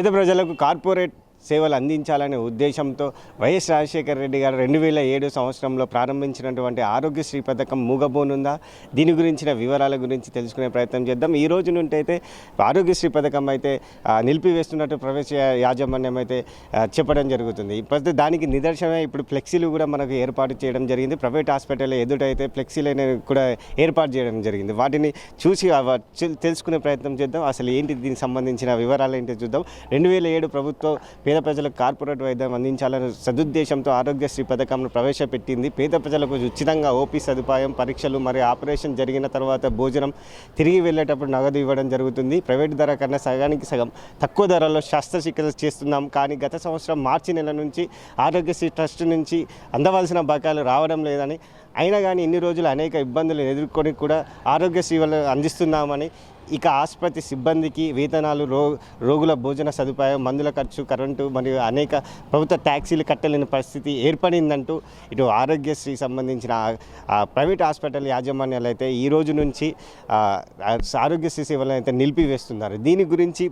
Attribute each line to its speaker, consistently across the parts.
Speaker 1: పేద ప్రజలకు కార్పొరేట్ సేవలు అందించాలనే ఉద్దేశంతో వైఎస్ రాజశేఖర రెడ్డి గారు రెండు వేల ఏడు సంవత్సరంలో ప్రారంభించినటువంటి ఆరోగ్యశ్రీ పథకం మూగబోనుందా? దీని గురించిన వివరాల గురించి తెలుసుకునే ప్రయత్నం చేద్దాం. ఈ రోజు నుండి అయితే ఆరోగ్యశ్రీ పథకం అయితే నిలిపివేస్తున్నట్టు ప్రవేశ యాజమాన్యం అయితే చెప్పడం జరుగుతుంది. ప్రస్తుతం దానికి నిదర్శనమే ఇప్పుడు ఫ్లెక్సీలు కూడా మనకు ఏర్పాటు చేయడం జరిగింది. ప్రైవేట్ హాస్పిటల్ ఎదుటైతే ఫ్లెక్సీలు కూడా ఏర్పాటు చేయడం జరిగింది. వాటిని చూసి తెలుసుకునే ప్రయత్నం చేద్దాం. అసలు ఏంటి దీనికి సంబంధించిన వివరాలు ఏంటి చూద్దాం. రెండు వేల ఏడు ప్రభుత్వం పేద ప్రజలకు కార్పొరేట్ వైద్యం అందించాలనే సదుద్దేశంతో ఆరోగ్యశ్రీ పథకంను ప్రవేశపెట్టింది. పేద ప్రజలకు ఉచితంగా ఓపీ సదుపాయం పరీక్షలు మరియు ఆపరేషన్ జరిగిన తర్వాత భోజనం తిరిగి వెళ్ళేటప్పుడు నగదు ఇవ్వడం జరుగుతుంది. ప్రైవేట్ ధర కన్నా సగానికి సగం. తక్కువ ధరలో శస్త్రచికిత్స చేస్తున్నాం. కానీ గత సంవత్సరం మార్చి నెల నుంచి ఆరోగ్యశ్రీ ట్రస్ట్ నుంచి అందవలసిన బకాయిలు రావడం లేదని అయినా కానీ ఇన్ని రోజులు అనేక ఇబ్బందులు ఎదుర్కొని కూడా ఆరోగ్య సేవలు అందిస్తున్నామని ఇక ఆసుపత్రి సిబ్బందికి వేతనాలు రో రోగుల భోజన సదుపాయం మందుల ఖర్చు కరెంటు మరియు అనేక ప్రభుత్వ ట్యాక్సీలు కట్టలేని పరిస్థితి ఏర్పడిందంటూ ఇటు ఆరోగ్యశ్రీ సంబంధించిన ప్రైవేట్ హాస్పిటల్ యాజమాన్యాలు అయితే ఈ రోజు నుంచి ఆరోగ్యశ్రీ సేవలను అయితే నిలిపివేస్తున్నారు. దీని గురించి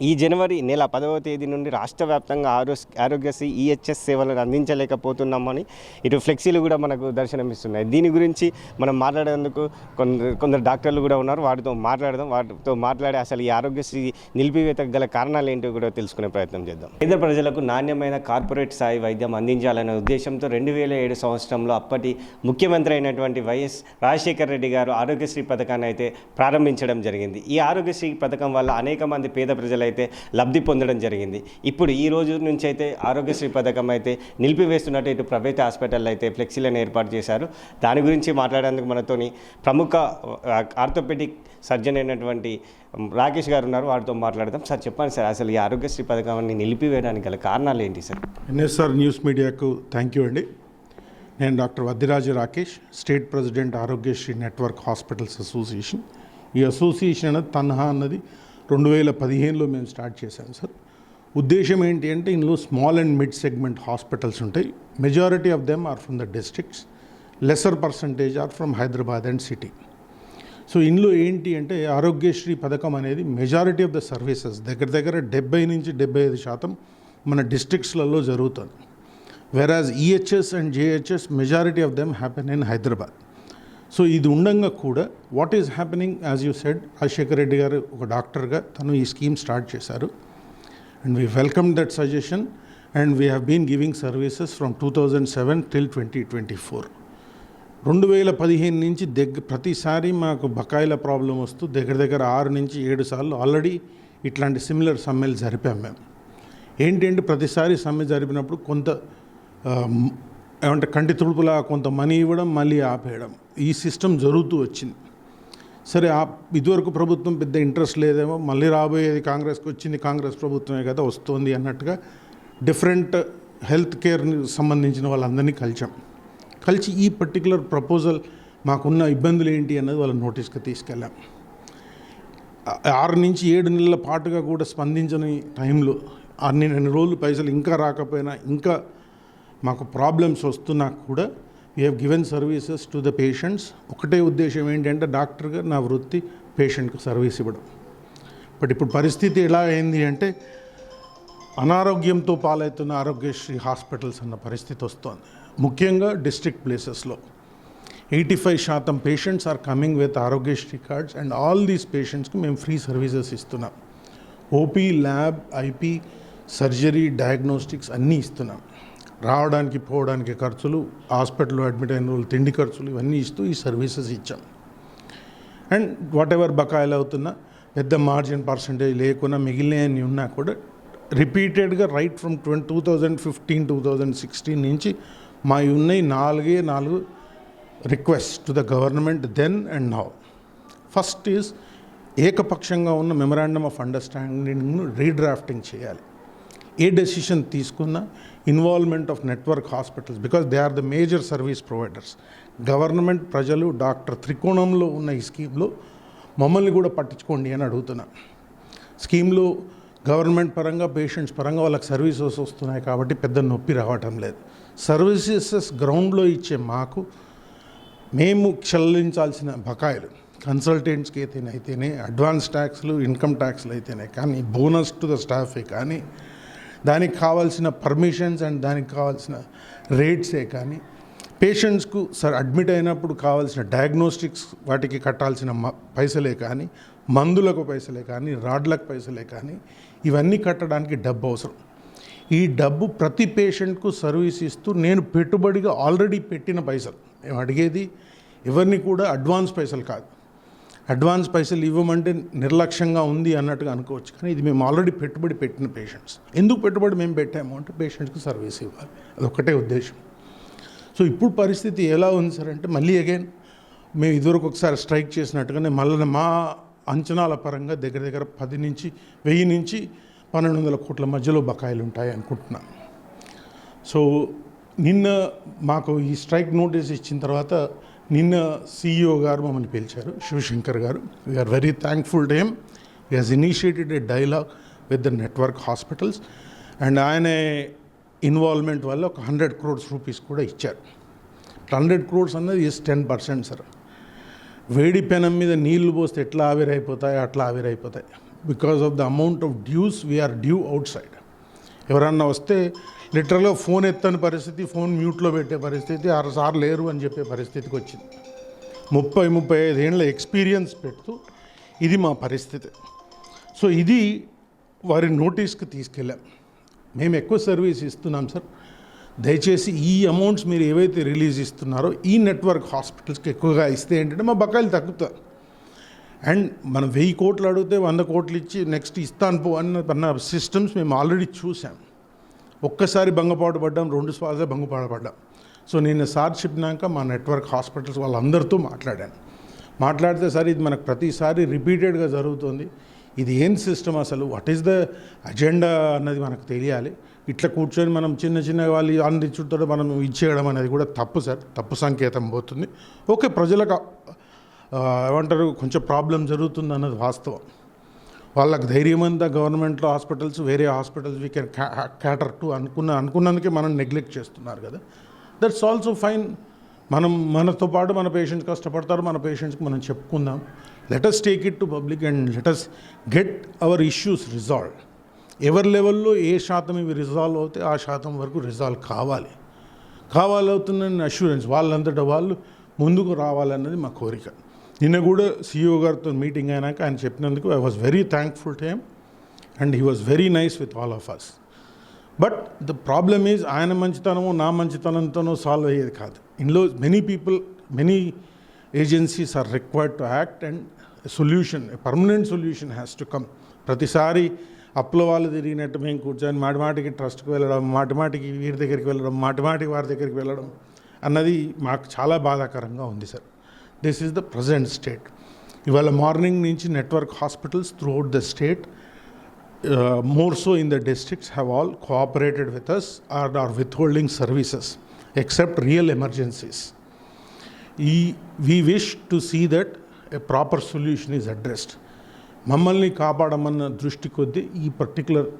Speaker 1: ఈ జనవరి నెల పదవ తేదీ నుండి రాష్ట్ర వ్యాప్తంగా ఆరో ఆరోగ్యశ్రీ ఈహెచ్ఎస్ సేవలను అందించలేకపోతున్నామని ఇటు ఫ్లెక్సీలు కూడా మనకు దర్శనమిస్తున్నాయి. దీని గురించి మనం మాట్లాడేందుకు కొందరు కొందరు డాక్టర్లు కూడా ఉన్నారు. వాటితో మాట్లాడదాం. వాటితో మాట్లాడి అసలు ఈ ఆరోగ్యశ్రీ నిలిపివేతకు గల కారణాలు ఏంటో కూడా తెలుసుకునే ప్రయత్నం చేద్దాం. పేద ప్రజలకు నాణ్యమైన కార్పొరేట్ స్థాయి వైద్యం అందించాలనే ఉద్దేశంతో రెండు వేల ఏడు సంవత్సరంలో అప్పటి ముఖ్యమంత్రి అయినటువంటి వైఎస్ రాజశేఖర రెడ్డి గారు ఆరోగ్యశ్రీ పథకాన్ని అయితే ప్రారంభించడం జరిగింది. ఈ ఆరోగ్యశ్రీ పథకం వల్ల అనేక మంది పేద అయితే లబ్ధి పొందడం జరిగింది. ఇప్పుడు ఈ రోజు నుంచి అయితే ఆరోగ్యశ్రీ పథకం అయితే నిలిపివేస్తున్నట్టు ఇటు ప్రైవేట్ హాస్పిటల్ అయితే ఫ్లెక్సీలను ఏర్పాటు చేశారు. దాని గురించి మాట్లాడేందుకు మనతోని ప్రముఖ ఆర్థోపెడిక్ సర్జన్ అయినటువంటి రాకేష్ గారు ఉన్నారు. వారితో మాట్లాడదాం. సార్ చెప్పండి సార్ అసలు ఈ ఆరోగ్యశ్రీ పథకాన్ని నిలిపివేయడానికి గల కారణాలు ఏంటి సార్?
Speaker 2: ఎన్ఎస్ఆర్ న్యూస్ మీడియాకు థ్యాంక్ యూ అండి. నేను doctor Vaddiraju Rakesh state president Aarogyasri network hospitals association. ఈ అసోసియేషన్ అనేది తన్హా అన్నది రెండు వేల పదిహేనులో మేము స్టార్ట్ చేశాం సార్. ఉద్దేశం ఏంటి అంటే ఇందులో small and mid segment hospitals ఉంటాయి. Majority of them are from the districts lesser percentage are from Hyderabad and city so ఇందులో ఏంటి అంటే ఆరోగ్యశ్రీ పథకం అనేది మెజారిటీ ఆఫ్ ద సర్వీసెస్ దగ్గర దగ్గర డెబ్బై నుంచి డెబ్బై ఐదు శాతం మన డిస్ట్రిక్ట్స్లలో జరుగుతుంది. Whereas EHS and JHS majority of them happen in Hyderabad so ఇది ఉండంగా కూడా what is happening as you said Rajasekhar Reddy garu ఒక డాక్టర్గా తను ఈ స్కీమ్ స్టార్ట్ చేశారు. And we welcome that suggestion and we have been giving services from two thousand seven till twenty twenty four రెండు వేల పదిహేను నుంచి దగ్గర ప్రతిసారి మాకు బకాయిల ప్రాబ్లం వస్తూ దగ్గర దగ్గర ఆరు నుంచి ఏడు సార్లు ఆల్రెడీ ఇట్లాంటి సిమిలర్ సమ్మెలు జరిపాం మేము. ఏంటంటే ప్రతిసారి సమ్మె జరిపినప్పుడు కొంత ఏమంటే కంటి తుడుపులా కొంత మనీ ఇవ్వడం మళ్ళీ ఆపేయడం. ఈ సిస్టమ్ జరుగుతూ వచ్చింది. సరే ఆ ఇదివరకు ప్రభుత్వం పెద్ద ఇంట్రెస్ట్ లేదేమో మళ్ళీ రాబోయేది కాంగ్రెస్కి వచ్చింది కాంగ్రెస్ ప్రభుత్వమే కదా వస్తుంది అన్నట్టుగా డిఫరెంట్ హెల్త్ కేర్ని సంబంధించిన వాళ్ళందరినీ కలిచాం. కలిసి ఈ పర్టికులర్ ప్రపోజల్ మాకున్న ఇబ్బందులు ఏంటి అన్నది వాళ్ళ నోటీస్కి తీసుకెళ్ళాం. ఆరు నుంచి ఏడు నెలల పాటుగా కూడా స్పందించని టైంలో అన్ని రెండు రోజులు పైసలు ఇంకా రాకపోయినా ఇంకా మాకు ప్రాబ్లమ్స్ వస్తున్నా కూడా we have given services to the patients ఒకటే ఉద్దేశం ఏంటంటే డాక్టర్గా నా వృత్తి పేషెంట్కి సర్వీస్ ఇవ్వడం. బట్ ఇప్పుడు పరిస్థితి ఎలా అయింది అంటే అనారోగ్యంతో పాలవుతున్న ఆరోగ్యశ్రీ హాస్పిటల్స్ అన్న పరిస్థితి వస్తోంది. ముఖ్యంగా డిస్ట్రిక్ట్ ప్లేసెస్లో ఎయిటీ ఫైవ్ శాతం patients are coming with Aarogyasri cards and all these పేషెంట్స్కి మేము ఫ్రీ సర్వీసెస్ ఇస్తున్నాం. OP lab IP surgery diagnostics అన్నీ ఇస్తున్నాం. రావడానికి పోవడానికి ఖర్చులు హాస్పిటల్లో అడ్మిట్ అయిన వాళ్ళు తిండి ఖర్చులు ఇవన్నీ ఇస్తూ ఈ సర్వీసెస్ ఇచ్చాం. అండ్ వాట్ ఎవర్ బకాయిలు అవుతున్నా పెద్ద మార్జిన్ పర్సంటేజ్ లేకున్నా మిగిలినవి ఉన్నా కూడా రిపీటెడ్గా right from twenty two thousand fifteen two thousand sixteen నుంచి మా ఉన్నాయి నాలుగే నాలుగు request to the government then and now. First is ఏకపక్షంగా ఉన్న మెమరాండమ్ ఆఫ్ అండర్స్టాండింగ్ను రీడ్రాఫ్టింగ్ చేయాలి. ఏ డెసిషన్ తీసుకున్నా involvement of network hospitals because they are the major service providers government ప్రజలు డాక్టర్ త్రికోణంలో ఉన్న ఈ స్కీమ్లో మమ్మల్ని కూడా పట్టించుకోండి అని అడుగుతున్నా. స్కీమ్లో గవర్నమెంట్ పరంగా పేషెంట్స్ పరంగా వాళ్ళకి సర్వీసెస్ వస్తున్నాయి కాబట్టి పెద్ద నొప్పి రావటం లేదు. సర్వీసెస్ గ్రౌండ్లో ఇచ్చే మాకు మేము చెల్లించాల్సిన బకాయిలు కన్సల్టెంట్స్కి అయితేనే అయితేనే అడ్వాన్స్ ట్యాక్స్లు ఇన్కమ్ ట్యాక్స్లు అయితేనే కానీ బోనస్ టు ద స్టాఫే కానీ దానికి కావాల్సిన పర్మిషన్స్ అండ్ దానికి కావాల్సిన రేట్సే కానీ పేషెంట్స్కు సార్ అడ్మిట్ అయినప్పుడు కావాల్సిన డయాగ్నోస్టిక్స్ వాటికి కట్టాల్సిన మ- పైసలే కానీ మందులకు పైసలే కానీ రాడ్లకు పైసలే కానీ ఇవన్నీ కట్టడానికి డబ్బు అవసరం. ఈ డబ్బు ప్రతి పేషెంట్కు సర్వీస్ ఇస్తూ నేను పెట్టుబడిగా ఆల్రెడీ పెట్టిన పైసలు. మేము అడిగేది ఎవరిని కూడా అడ్వాన్స్ పైసలు కాదు. అడ్వాన్స్ పైసలు ఇవ్వమంటే నిర్లక్ష్యంగా ఉంది అన్నట్టుగా అనుకోవచ్చు. కానీ ఇది మేము ఆల్రెడీ పెట్టుబడి పెట్టిన పేషెంట్స్ ఎందుకు పెట్టుబడి మేము పెట్టాము అంటే పేషెంట్కి సర్వీస్ ఇవ్వాలి. అదొక్కటే ఉద్దేశం. సో ఇప్పుడు పరిస్థితి ఎలా ఉంది సార్ అంటే మళ్ళీ అగైన్ మేము ఇదివరకు ఒకసారి స్ట్రైక్ చేసినట్టుగానే మళ్ళీ మా అంచనాల పరంగా దగ్గర దగ్గర పది నుంచి వెయ్యి నుంచి పన్నెండు వందల కోట్ల మధ్యలో బకాయిలు ఉంటాయి అనుకుంటున్నాను సో నిన్న మాకు ఈ స్ట్రైక్ నోటీస్ ఇచ్చిన తర్వాత నిన్న సీఈఓ గారు మమ్మల్ని పిలిచారు Shivashankar garu. We're very thankful to him he has initiated a dialogue with the network hospitals and ఆయన ఇన్వాల్వ్మెంట్ వల్ల ఒక హండ్రెడ్ క్రోడ్స్ రూపీస్ కూడా ఇచ్చారు. హండ్రెడ్ క్రోడ్స్ అన్నది ఇస్ టెన్ పర్సెంట్ సార్ వేడి పెనం మీద నీళ్ళు పోస్తే ఎట్లా ఆవిరైపోతాయి అట్లా ఆవిరైపోతాయి. Because of the amount of dues we're due outside ఎవరన్నా వస్తే లిటరల్గా ఫోన్ ఎత్తని పరిస్థితి ఫోన్ మ్యూట్లో పెట్టే పరిస్థితి ఆరు సార్లు లేరు అని చెప్పే పరిస్థితికి వచ్చింది. ముప్పై ముప్పై ఐదేళ్ళ ఎక్స్పీరియన్స్ పెడుతూ ఇది మా పరిస్థితి. సో ఇది వారి నోటీస్కి తీసుకెళ్ళాం. మేము ఎక్కువ సర్వీస్ ఇస్తున్నాం సార్. దయచేసి ఈ అమౌంట్స్ మీరు ఏవైతే రిలీజ్ ఇస్తున్నారో ఈ నెట్వర్క్ హాస్పిటల్స్కి ఎక్కువగా ఇస్తే ఏంటంటే మా బకాయిలు తగ్గుతాయి. అండ్ మనం వెయ్యి కోట్లు అడిగితే వంద కోట్లు ఇచ్చి నెక్స్ట్ ఇస్తాను పో అన్న అన్న సిస్టమ్స్ మేము ఆల్రెడీ చూసాం ఒక్కసారి భంగపాటు పడ్డాం రెండు సార్లు భంగపాటు పడ్డాం. సో నేను సార్ చెప్పినాక మా నెట్వర్క్ హాస్పిటల్స్ వాళ్ళందరితో మాట్లాడాను. మాట్లాడితే సార్ ఇది మనకు ప్రతిసారి రిపీటెడ్గా జరుగుతుంది. ఇది ఏం సిస్టమ్ అసలు? వాట్ ఈస్ ద అజెండా అన్నది మనకు తెలియాలి. ఇట్లా కూర్చొని మనం చిన్న చిన్న వాళ్ళు అందించుతో మనం ఇచ్చేయడం అనేది కూడా తప్పు సార్. తప్పు సంకేతం పోతుంది. ఓకే ప్రజలకు ఏమంటారు కొంచెం ప్రాబ్లం జరుగుతుంది అన్నది వాస్తవం. వాళ్ళకి ధైర్యమంతా గవర్నమెంట్లో హాస్పిటల్స్? వేరే hospitals we can cater to అనుకున్న అనుకున్నందుకే మనం నెగ్లెక్ట్ చేస్తున్నారు కదా. దట్స్ ఆల్సో ఫైన్ మనం మనతో పాటు మన పేషెంట్స్ కష్టపడతారు మన పేషెంట్స్కి మనం చెప్పుకుందాం. Let's take it to public and let's get our issues resolve ఎవరి లెవెల్లో ఏ శాతం ఇవి రిజాల్వ్ అవుతే ఆ శాతం వరకు రిజాల్వ్ కావాలి. కావాలవుతుందని అష్యూరెన్స్ వాళ్ళంతటా వాళ్ళు ముందుకు రావాలన్నది మా కోరిక. నిన్న కూడా సిఇఓ గారితో మీటింగ్ అయినాక ఆయన చెప్పినందుకు I was very thankful to him and he was very nice with all of us but the problem is ఆయన మంచితనము నా మంచితనంతోనో సాల్వ్ అయ్యేది కాదు. ఇందులో many people many agencies are required to act and solution permanent solution has to come ప్రతిసారి అప్పుల వాళ్ళు తిరిగినట్టు మేము కూర్చొని మాటిమాటికి ట్రస్ట్కి వెళ్ళడం మాటిమాటికి వీరి దగ్గరికి వెళ్ళడం మాటిమాటికి వారి దగ్గరికి వెళ్ళడం అన్నది మాకు చాలా బాధాకరంగా ఉంది sir this is the present state. ఇవాళ మార్నింగ్ నుంచి network hospitals throughout the state more so in the districts have all cooperated with us and are withholding services except real emergencies ఈ we wish to see that a proper solution is addressed మమ్మల్ని కాపాడమన్న దృష్టి కొద్దీ ఈ particular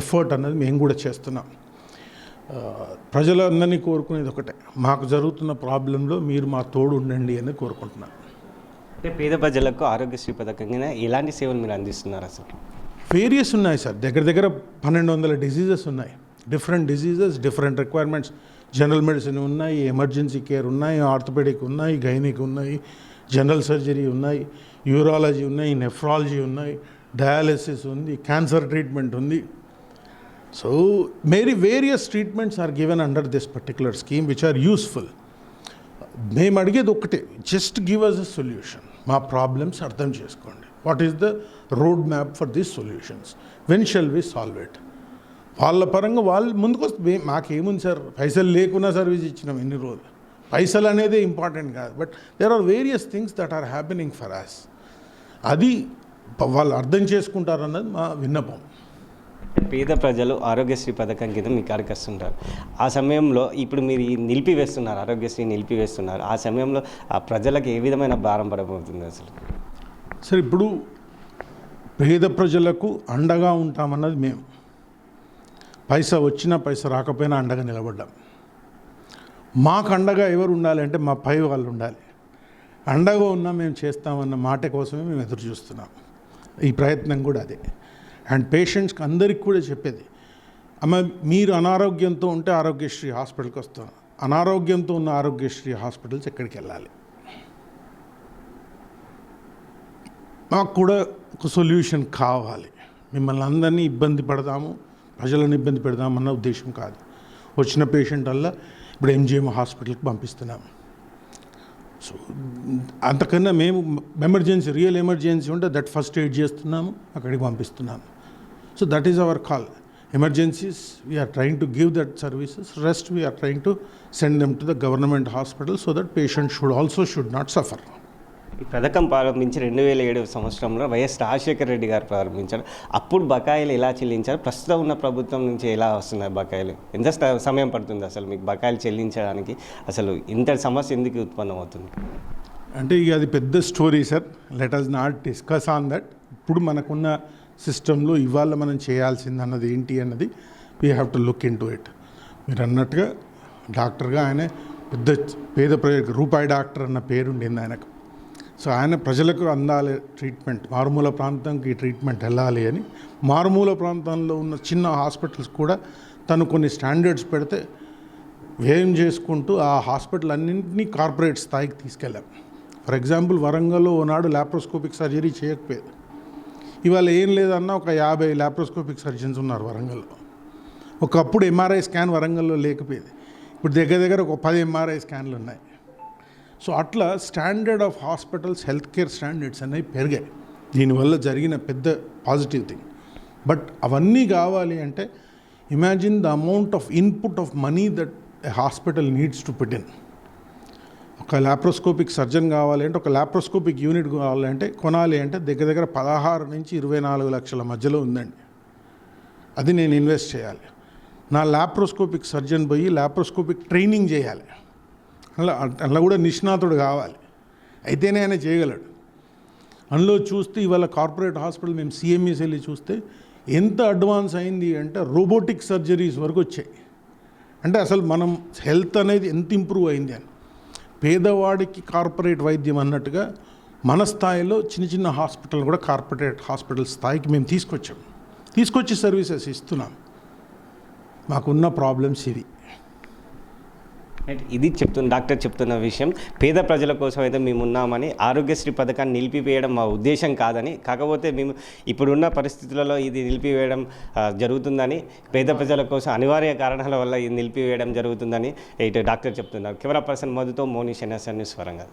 Speaker 2: effort uh, అనేది మేము కూడా చేస్తున్నాం. ప్రజలందరినీ కోరుకునేది ఒకటే. మాకు జరుగుతున్న ప్రాబ్లంలో మీరు మా తోడు ఉండండి అని కోరుకుంటున్నాను.
Speaker 1: అంటే పేద ప్రజలకు ఆరోగ్యశ్రీ పథకం కింద ఎలాంటి సేవలు మీరు అందిస్తున్నారు అసలు?
Speaker 2: వేరియస్ ఉన్నాయి సార్. దగ్గర దగ్గర పన్నెండు వందల డిసీజెస్ ఉన్నాయి. Different diseases different requirements general medicine ఉన్నాయి ఎమర్జెన్సీ కేర్ ఉన్నాయి ఆర్థోపెడిక్ ఉన్నాయి గైనిక్ ఉన్నాయి జనరల్ సర్జరీ ఉన్నాయి యూరాలజీ ఉన్నాయి నెఫ్రాలజీ ఉన్నాయి డయాలసిస్ ఉంది క్యాన్సర్ ట్రీట్మెంట్ ఉంది. So many various treatments are given under this particular scheme which are useful మేము అడిగేది ఒక్కటే just give us a solution మా ప్రాబ్లమ్స్ అర్థం చేసుకోండి. What is the road map for these solutions when shall we solve it వాళ్ళ పరంగా వాళ్ళు ముందుకు వస్తే మాకేముంది సార్? పైసలు లేకున్నా సర్వీస్ ఇచ్చినాం ఎన్ని రోజులు. పైసలు అనేదే ఇంపార్టెంట్ కాదు. But there are various things that are happening for us అది వాళ్ళు అర్థం చేసుకుంటారన్నది మా విన్నపం.
Speaker 1: పేద ప్రజలు ఆరోగ్యశ్రీ పథకం కింద మీ కాడికి వస్తుంటారు ఆ సమయంలో ఇప్పుడు మీరు నిలిపివేస్తున్నారు ఆరోగ్యశ్రీ నిలిపివేస్తున్నారు. ఆ సమయంలో ఆ ప్రజలకు ఏ విధమైన భారం పడబోతుంది అసలు?
Speaker 2: సరే ఇప్పుడు పేద ప్రజలకు అండగా ఉంటామన్నది మేము పైసా వచ్చినా పైసా రాకపోయినా అండగా నిలబడ్డాం. మాకు అండగా ఎవరు ఉండాలి అంటే మా పై వాళ్ళు ఉండాలి. అండగా ఉన్నా మేము చేస్తామన్న మాట కోసమే మేము ఎదురు చూస్తున్నాం. ఈ ప్రయత్నం కూడా అదే. అండ్ పేషెంట్స్కి అందరికి కూడా చెప్పేది అమ్మ మీరు అనారోగ్యంతో ఉంటే ఆరోగ్యశ్రీ హాస్పిటల్కి వస్తాం అనారోగ్యంతో ఉన్న ఆరోగ్యశ్రీ హాస్పిటల్స్ ఎక్కడికి వెళ్ళాలి? మాకు కూడా ఒక సొల్యూషన్ కావాలి. మిమ్మల్ని అందరినీ ఇబ్బంది పడదాము ప్రజలను ఇబ్బంది పెడదామన్న ఉద్దేశం కాదు. వచ్చిన పేషెంట్ వల్ల ఇప్పుడు ఎంజిఎం హాస్పిటల్కి పంపిస్తున్నాము సో అంతకన్నా మేము ఎమర్జెన్సీ రియల్ ఎమర్జెన్సీ ఉంటే దట్ ఫస్ట్ ఎయిడ్ చేస్తున్నాము అక్కడికి పంపిస్తున్నాము. So that is our call emergencies we're trying to give that services rest we're trying to send them to the government hospital so that patient should also should not suffer
Speaker 1: ఈ పథకం ప్రారంభించి రెండు వేల ఏడు సంవత్సరంలో వైఎస్ రాజశేఖర రెడ్డి గారు ప్రారంభించారు. అప్పుడు బకాయిలు ఎలా చెల్లించారు? ప్రస్తుతం ఉన్న ప్రభుత్వం నుంచి ఎలా వస్తున్నాయి బకాయిలు? ఎంత సమయం పడుతుంది అసలు మీకు బకాయిలు చెల్లించడానికి? అసలు ఇంత సమస్య ఎందుకు ఉత్పన్నం అవుతుంది
Speaker 2: అంటే ఇక అది పెద్ద story sir. Let us not discuss on that ఇప్పుడు మనకున్న సిస్టంలో ఇవాళ మనం చేయాల్సింది అన్నది ఏంటి అన్నది we have to look into it మీరు అన్నట్టుగా డాక్టర్గా ఆయన పెద్ద పేద ప్రజలకు రూపాయి డాక్టర్ అన్న పేరు ఉండింది ఆయనకు. సో ఆయన ప్రజలకు అందాలి ట్రీట్మెంట్ మారుమూల ప్రాంతంకి ట్రీట్మెంట్ వెళ్ళాలి అని మారుమూల ప్రాంతంలో ఉన్న చిన్న హాస్పిటల్స్ కూడా తను కొన్ని స్టాండర్డ్స్ పెడితే వ్యయం చేసుకుంటూ ఆ హాస్పిటల్ అన్నింటినీ కార్పొరేట్ స్థాయికి తీసుకెళ్ళాం. ఫర్ ఎగ్జాంపుల్ వరంగల్లో ఓనాడు లాప్రోస్కోపిక్ సర్జరీ చేయకపోయేది. ఇవాళ ఏం లేదన్నా ఒక యాభై లాప్రోస్కోపిక్ సర్జన్స్ ఉన్నారు వరంగల్లో. ఒకప్పుడు ఎంఆర్ఐ స్కాన్ వరంగల్లో లేకపోయేది. ఇప్పుడు దగ్గర దగ్గర ఒక పది ఎంఆర్ఐ స్కాన్లు ఉన్నాయి. సో అట్లా standard of hospitals health care standards అనేవి పెరిగాయి. దీనివల్ల జరిగిన పెద్ద పాజిటివ్ థింగ్ బట్ అవన్నీ కావాలి అంటే imagine the amount of input of money that hospital needs to put in ఒక లాప్రోస్కోపిక్ సర్జన్ కావాలి అంటే ఒక లాప్రోస్కోపిక్ యూనిట్ కావాలంటే కొనాలి అంటే దగ్గర దగ్గర పదహారు నుంచి ఇరవై నాలుగు లక్షల మధ్యలో ఉందండి. అది నేను ఇన్వెస్ట్ చేయాలి. నా లాప్రోస్కోపిక్ సర్జన్ పోయి లాప్రోస్కోపిక్ ట్రైనింగ్ చేయాలి. అలా అలా కూడా నిష్ణాతుడు కావాలి. అయితేనే ఆయన చేయగలడు. అందులో చూస్తే ఇవాళ కార్పొరేట్ హాస్పిటల్ మేము సిఎంఈస్ వెళ్ళి చూస్తే ఎంత అడ్వాన్స్ అయింది అంటే రోబోటిక్ సర్జరీస్ వరకు వచ్చాయి. అంటే అసలు మనం హెల్త్ అనేది ఎంత ఇంప్రూవ్ అయింది అని. పేదవాడికి కార్పొరేట్ వైద్యం అన్నట్టుగా మన స్థాయిలో చిన్న చిన్న హాస్పిటల్ కూడా కార్పొరేట్ హాస్పిటల్ స్థాయికి మేము తీసుకొచ్చాం. తీసుకొచ్చి సర్వీసెస్ ఇస్తున్నాం. మాకున్న ప్రాబ్లమ్స్ ఇవి.
Speaker 1: ఇది చెప్తున్న డాక్టర్ చెప్తున్న విషయం. పేద ప్రజల కోసం అయితే మేము ఉన్నామని ఆరోగ్యశ్రీ పథకాన్ని నిలిపివేయడం మా ఉద్దేశం కాదని కాకపోతే మేము ఇప్పుడున్న పరిస్థితులలో ఇది నిలిపివేయడం జరుగుతుందని పేద ప్రజల కోసం అనివార్య కారణాల వల్ల ఇది నిలిపివేయడం జరుగుతుందని ఇటు డాక్టర్ చెప్తున్నారు. కెమెరా పర్సన్ మధుతో మోనిష్ ఎన్ఎస్ఎన్ స్వరంగా